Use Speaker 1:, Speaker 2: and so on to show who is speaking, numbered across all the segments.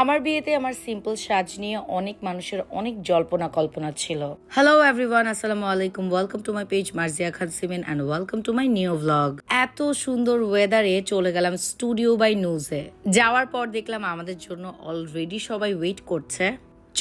Speaker 1: আমার বিয়েতে আমার সিম্পল সাজ নিয়ে অনেক মানুষের অনেক জল্পনা কল্পনা ছিল। হ্যালো এভরিওয়ান আসসালামু আলাইকুম। Welcome to my page Marzia Khan সিমেন and welcome to my new blog এত সুন্দর ওয়েদারে চলে গেলাম স্টুডিও বাই নিউজে যাওয়ার পর দেখলাম আমাদের জন্য অলরেডি সবাই ওয়েট করছে।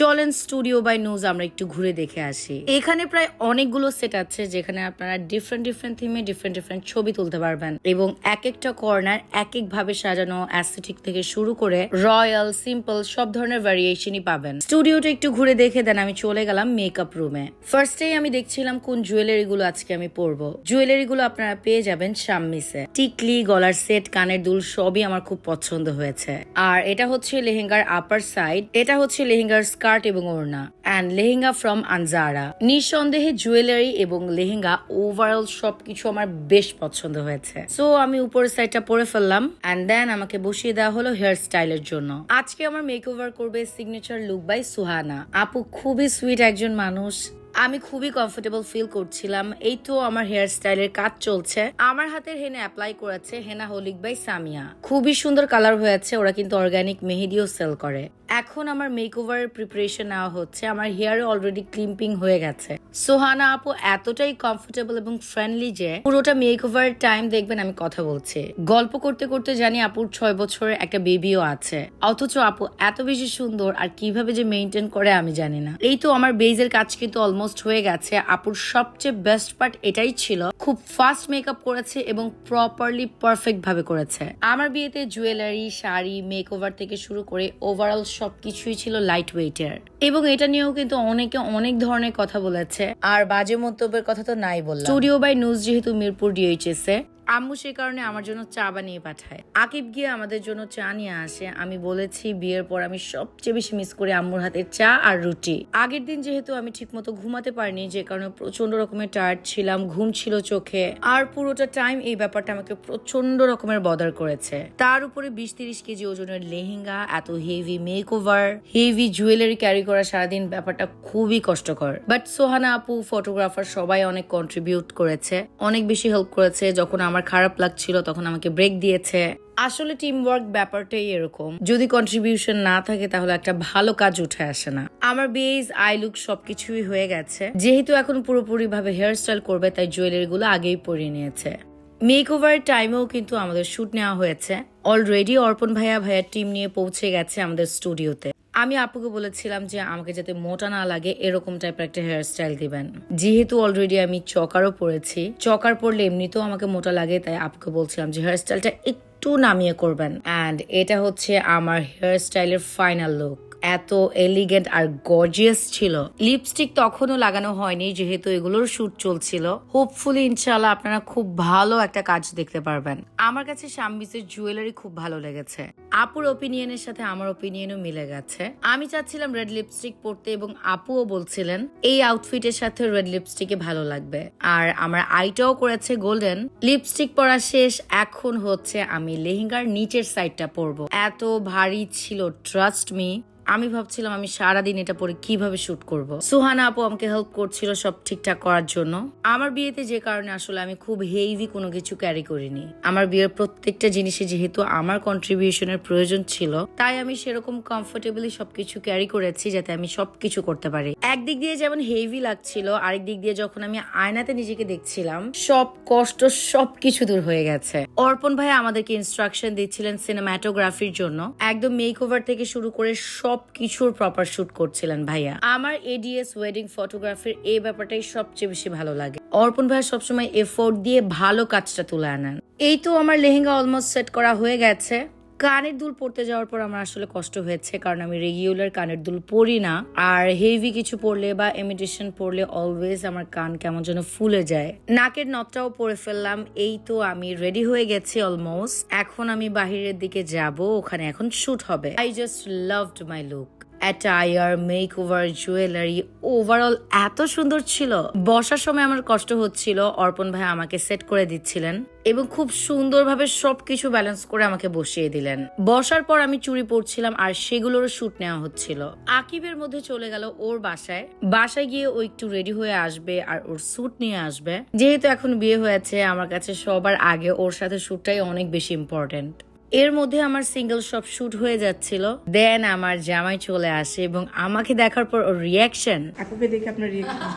Speaker 1: চলেন স্টুডিও বাই নিউজ আমরা একটু ঘুরে দেখে আসি। এখানে প্রায় অনেকগুলো সেট আছে যেখানে আপনারা ডিফারেন্ট ডিফারেন্ট থিমে ডিফারেন্ট ডিফারেন্ট ছবি তুলতে পারবেন। এবং এক একটা কর্নার এক এক ভাবে সাজানো অ্যাস্থেটিক থেকে শুরু করে রয়্যাল সিম্পল সব ধরনের ভ্যারিয়েশনই পাবেন। স্টুডিওটা একটু ঘুরে দেখে দেন, আমি চলে গেলাম মেকআপ রুমে ফার্স্টেই আমি দেখছিলাম কোন জুয়েলারি গুলো আজকে আমি পরবো। জুয়েলারি গুলো আপনারা পেয়ে যাবেন শাম্মিসে টিকলি, গলার সেট কানের দুল, সবই আমার খুব পছন্দ হয়েছে। আর এটা হচ্ছে লেহেঙ্গার আপার সাইড এটা হচ্ছে লেহেঙ্গার স্কার্ট এবং ওড়না অ্যান্ড লেহেঙ্গা ফ্রম আনজারা নিঃসন্দেহে জুয়েলারি এবং লেহেঙ্গা ওভারঅল সবকিছু আমার বেশ পছন্দ হয়েছে। সো আমি উপরের সাইডটা পরে ফেললাম অ্যান্ড দেন আমাকে বসিয়ে দেওয়া হলো হেয়ার স্টাইলের জন্য। আজকে আমার মেক করবে সিগনেচার লুক বাই সুহানা আপু খুবই সুইট একজন মানুষ আমি খুবই কমফোর্টেবল ফিল করছিলাম। এই তো আমার হেয়ার স্টাইলের কাজ চলছে। আমার হাতের হেনা অ্যাপ্লাই করেছে হেনা হোলিক বাই সামিয়া। খুবই সুন্দর কালার হয়েছে, ওরা কিন্তু অর্গানিক মেহেদিও সেল করে। এখন আমার মেক ওভার প্রিপারেশন নেওয়া হচ্ছে। আমার হেয়ারে অলরেডি ক্লিম্পিং হয়ে গেছে। সোহানা আপু এতটাই কমফোর্টেবল এবং ফ্রেন্ডলি যে পুরোটা মেক ওভার টাইম দেখবেন আমি কথা বলছি। গল্প করতে করতে জানি আপুর ছয় বছরের একটা বেবিও আছে। অথচ আপু এত বেশি সুন্দর আর কীভাবে যে মেনটেন করে আমি জানি না। এই তো আমার বেজের কাজ কিন্তু অলমোস্ট হয়ে গেছে। আপুর সবচেয়ে বেস্ট পার্ট এটাই ছিল, খুব ফাস্ট মেকআপ করেছে এবং প্রপারলি পারফেক্ট ভাবে করেছে। আমার বিয়েতে জুয়েলারি শাড়ি মেক ওভার থেকে শুরু করে ওভারঅল সবকিছুই ছিল লাইট ওয়েটের এবং এটা নিয়েও কিন্তু অনেকে অনেক ধরনের কথা বলেছে। আর বাজে মন্তব্যের কথা তো নাই বললাম। স্টুডিও বাই নিউজ যেহেতু মিরপুর ডিএইচএস এ আম্মু সে কারণে আমার জন্য চা বানিয়ে পাঠায়। আকিব গিয়ে আমাদের জন্য চা নিয়ে আসে। আমি বলেছি, বিয়ের পর আমি সবচেয়ে বেশি মিস করি আম্মুর হাতের চা আর রুটি। আগের দিন যেহেতু আমি ঠিকমতো ঘুমাতে পারিনি, যে কারণে প্রচণ্ড রকমের টায়ার্ড ছিলাম, ঘুম ছিল চোখে। আর পুরোটা টাইম এই ব্যাপারটা আমাকে প্রচণ্ড রকমের বদার করেছে। তার উপরে বিশ তিরিশ কেজি ওজনের লেহেঙ্গা, এত heavy make over heavy jewellery carry করা সারাদিন ব্যাপারটা খুবই কষ্টকর। বাট সোহানা আপু ফটোগ্রাফার সবাই অনেক কন্ট্রিবিউট করেছে, অনেক বেশি হেল্প করেছে। যখন আমার খারাপ লাগছিল, তখন আমাকে ব্রেক দিয়েছে। আসলে টিম ওয়ার্ক ব্যাপারটাই এরকম। যদি কন্ট্রিবিউশন না থাকে, তাহলে একটা ভালো কাজ উঠে আসে না। আমার বেজ আই লুক সবকিছুই হয়ে গেছে। যেহেতু এখন পুরোপুরি ভাবে হেয়ার স্টাইল করবে, তাই জুয়েলারি গুলো আগেই পরিয়ে নিয়েছে। মেক ওভার টাইমেও কিন্তু আমাদের শুট নেওয়া হয়েছে। অলরেডি অর্পণ ভাইয়া, ভাইয়ার টিম নিয়ে পৌঁছে গেছে আমাদের স্টুডিওতে আমি আপুকে বলেছিলাম যে আমাকে যাতে মোটা না লাগে এরকম টাইপের একটা হেয়ার স্টাইল দিবেন। যেহেতু অলরেডি আমি চকারও পরেছি, চকার পড়লে এমনিতেও আমাকে মোটা লাগে, তাই আপুকে বলছিলাম যে হেয়ার স্টাইলটা একটু নামিয়ে করবেন। অ্যান্ড এটা হচ্ছে আমার হেয়ার স্টাইলের ফাইনাল লুক এত এলিগেন্ট আর গর্জিয়াস ছিল। লিপস্টিক তখনও লাগানো হয়নি, যেহেতু এগুলোর শুট চলছিল। হোপফুলি ইনশাল্লাহ আপনারা খুব ভালো একটা কাজ দেখতে পারবেন। আমার কাছে শাম্বিসের জুয়েলারি খুব ভালো লেগেছে। আপুর ওপিনিয়নের সাথে আমার ওপিনিয়নও মিলে গেছে। আমি চাচ্ছিলাম রেড লিপস্টিক পরতে এবং আপুও বলছিলেন, এই আউটফিটের সাথে রেড লিপস্টিকে ভালো লাগবে। আর আমার আইটাও করেছে গোল্ডেন লিপস্টিক পরা শেষ, এখন হচ্ছে আমি লেহেঙ্গার নিচের সাইডটা পরবো। এত ভারী ছিল ট্রাস্ট মি আমি ভাবছিলাম আমি সারাদিন এটা পরে কীভাবে শুট করব। সুহানা আপু আমাকে হেল্প করছিল সব ঠিকঠাক করার জন্য। আমার বিয়েতে যে কারণে আসলে আমি খুব হেভি কোনো কিছু ক্যারি করিনি। আমার বিয়ের প্রত্যেকটা জিনিসে যেহেতু আমার কন্ট্রিবিউশনের প্রয়োজন ছিল, তাই আমি সেরকম কমফোর্টেবলি সবকিছু ক্যারি করেছি যাতে আমি সবকিছু করতে পারি। একদিক দিয়ে যেমন হেভি লাগছিল, আরেক দিক দিয়ে যখন আমি আয়নাতে নিজেকে দেখছিলাম, সব কষ্ট সবকিছু দূর হয়ে গেছে। অর্পণ ভাই আমাদেরকে ইনস্ট্রাকশন দিচ্ছিলেন সিনেমাটোগ্রাফির জন্য। একদম মেক ওভার থেকে শুরু করে সব কিছুর প্রপার শুট করছিলেন ভাইয়া। আমার এডিএস ওয়েডিং ফটোগ্রাফির এই ব্যাপারটাই সবচেয়ে বেশি ভালো লাগে। অর্পণ ভাইয়া সবসময় এফোর্ট দিয়ে ভালো কাজটা তুলে আনেন। এই তো আমার লেহেঙ্গা অলমোস্ট সেট করা হয়ে গেছে। কানের দুল পড়তে যাওয়ার পর আমার আসলে কষ্ট হয়েছে, কারণ আমি রেগুলার কানের দুল পরি না। আর হেভি কিছু পরলে বা ইমিটেশন পরলে অলওয়েজ আমার কান কেমন যেন ফুলে যায়। নাকের নথটাও পরে ফেললাম, এই তো আমি রেডি হয়ে গেছি অলমোস্ট এখন আমি বাহিরের দিকে যাব, ওখানে এখন শুট হবে। I just loved my look attire make over jewellery overall এত সুন্দর ছিল। বসার সময় আমার কষ্ট হচ্ছিল, অর্পণ ভাই আমাকে সেট করে দিচ্ছিলেন এবং খুব সুন্দরভাবে সবকিছু ব্যালেন্স করে আমাকে বসিয়ে দিলেন। বসার পর আমি চুরি পড়ছিলাম আর সেগুলোর শুট নেওয়া হচ্ছিল। আকিবের মধ্যে চলে গেল ওর বাসায়। বাসায় গিয়ে ও একটু রেডি হয়ে আসবে আর ওর স্যুট নিয়ে আসবে। যেহেতু এখন বিয়ে হয়েছে, আমার কাছে সবার আগে ওর সাথে শ্যুটটাই অনেক বেশি ইম্পর্টেন্ট এর মধ্যে আমার সিঙ্গেল সব শুট হয়ে যাচ্ছিল। দেন আমার জামাই চলে আসে এবং আমাকে দেখার পর ওর রিয়াকশন
Speaker 2: আপুকে দেখে আপনার রিয়াকশন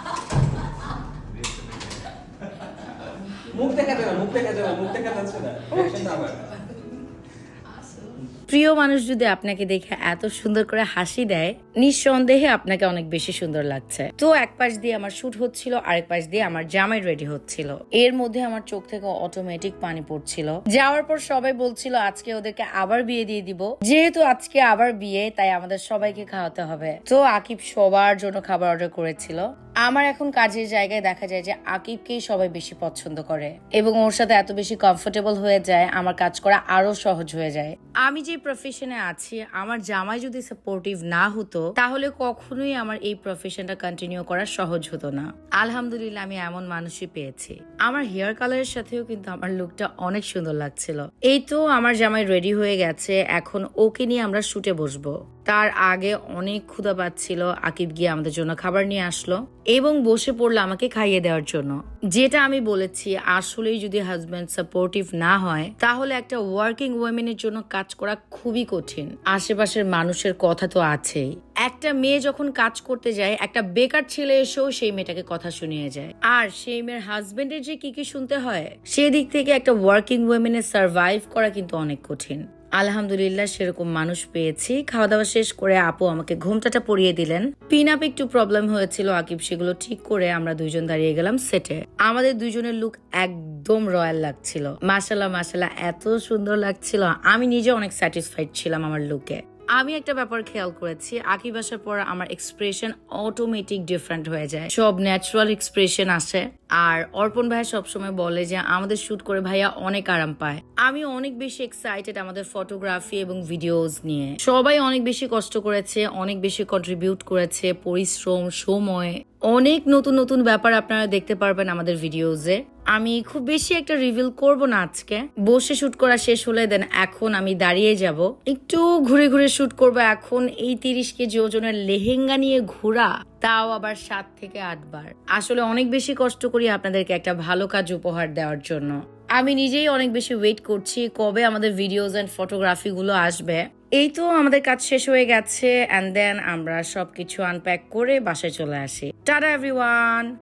Speaker 3: মুখ দেখা যাবে মুখ দেখা যাবে মুখ দেখা যাচ্ছে না।
Speaker 1: প্রিয় মানুষ যদি আপনাকে দেখে এত সুন্দর করে হাসি দেয়, নিঃসন্দেহে আপনাকে অনেক বেশি সুন্দর লাগছে। তো এক পাশ দিয়ে আমার শুট হচ্ছিল, আরেক পাশ দিয়ে আমার জামাই রেডি হচ্ছিল। এর মধ্যে আমার চোখ থেকে অটোমেটিক পানি পড়ছিল। যাওয়ার পর সবাই বলছিল, আজকে ওদেরকে আবার বিয়ে দিয়ে দিব। যেহেতু আজকে আবার বিয়ে, তাই আমাদের সবাইকে খাওয়াতে হবে। তো আকিব সবার জন্য খাবার অর্ডার করেছিল। আমার এখন কাজের জায়গায় দেখা যায় যে আকিবকেই সবাই বেশি পছন্দ করে। এবং ওর সাথে এত বেশি কমফোর্টেবল হয়ে যায়, আমার কাজ করা আরও সহজ হয়ে যায়। আমি যে প্রফেশনে আছি, আমার জামাই যদি সাপোর্টিভ না হতো, তাহলে কখনোই আমার এই প্রফেশনটা কন্টিনিউ করা সহজ হতো না। আলহামদুলিল্লাহ, আমি এমন মানুষই পেয়েছি। আমার হেয়ার কালারের সাথেও কিন্তু আমার লুকটা অনেক সুন্দর লাগছিল। এই তো আমার জামাই রেডি হয়ে গেছে, এখন ওকে নিয়ে আমরা শুটে বসবো। তার আগে অনেক ক্ষুধা পাচ্ছিল। আকিব গিয়ে আমাদের জন্য খাবার নিয়ে আসলো এবং বসে পড়ল আমাকে খাইয়ে দেওয়ার জন্য। যেটা আমি বলেছি, আসলেই যদি হাজব্যান্ড সাপোর্টিভ না হয়, তাহলে একটা ওয়ার্কিং ওয়েমেনের জন্য কাজ করা খুবই কঠিন। আশেপাশের মানুষের কথা তো আছেই। একটা মেয়ে যখন কাজ করতে যায়, একটা বেকার ছেলে এসেও সেই মেয়েটাকে কথা শুনিয়ে যায়। আর সেই মেয়ের হাজবেন্ডের যে কি কি শুনতে হয়, সেদিক থেকে একটা ওয়ার্কিং ওয়েমেনের সার্ভাইভ করা কিন্তু অনেক কঠিন। আলহামদুলিল্লাহ, সেরকম মানুষ পেয়েছি। খাওয়া দাওয়া শেষ করে আপু আমাকে ঘুমটাটা পরিয়ে দিলেন। পিন আপ একটু প্রবলেম হয়েছিল, আকিব, সেগুলো ঠিক করে আমরা দুইজন দাঁড়িয়ে গেলাম সেটে আমাদের দুইজনের লুক একদম রয়্যাল লাগছিল। মাসাল্লাহ মাসাল্লাহ এত সুন্দর লাগছিল। আমি নিজে অনেক স্যাটিসফাইড ছিলাম আমার লুকে আমি একটা ব্যাপার খেয়াল করেছি, আকিব আসার পর আমার এক্সপ্রেশন অটোমেটিক ডিফারেন্ট হয়ে যায়। সব ন্যাচারাল এক্সপ্রেশন আসে। আর অর্পণ ভাইয়া সবসময় বলে যে আমাদের শুট করে ভাইয়া অনেক আরাম পায়। আমি অনেক বেশি এক্সাইটেড আমাদের ফটোগ্রাফি এবং ভিডিওস নিয়ে। সবাই অনেক বেশি কষ্ট করেছে, অনেক বেশি কন্ট্রিবিউট করেছে, পরিশ্রম, সময়। অনেক নতুন নতুন ব্যাপার আপনারা দেখতে পারবেন আমাদের ভিডিওজে আমি খুব বেশি একটা রিভিল করব না আজকে। বসে শুট করা শেষ হলে দেন এখন আমি দাঁড়িয়ে যাব। একটু ঘুরে ঘুরে শুট করব এখন। এই তিরিশ কেজি ওজনের লেহেঙ্গা নিয়ে ঘোরা। তাও আবার সাত থেকে আটবার। আসলে অনেক বেশি কষ্ট করি আপনাদেরকে একটা ভালো কাজ উপহার দেওয়ার জন্য। আমি নিজেই অনেক বেশি ওয়েট করছি কবে আমাদের ভিডিওস এন্ড ফটোগ্রাফি গুলো আসবে। এই তো আমাদের কাজ শেষ হয়ে গেছে অ্যান্ড দেন আমরা সবকিছু আনপ্যাক করে বাসায় চলে আসি। Tata everyone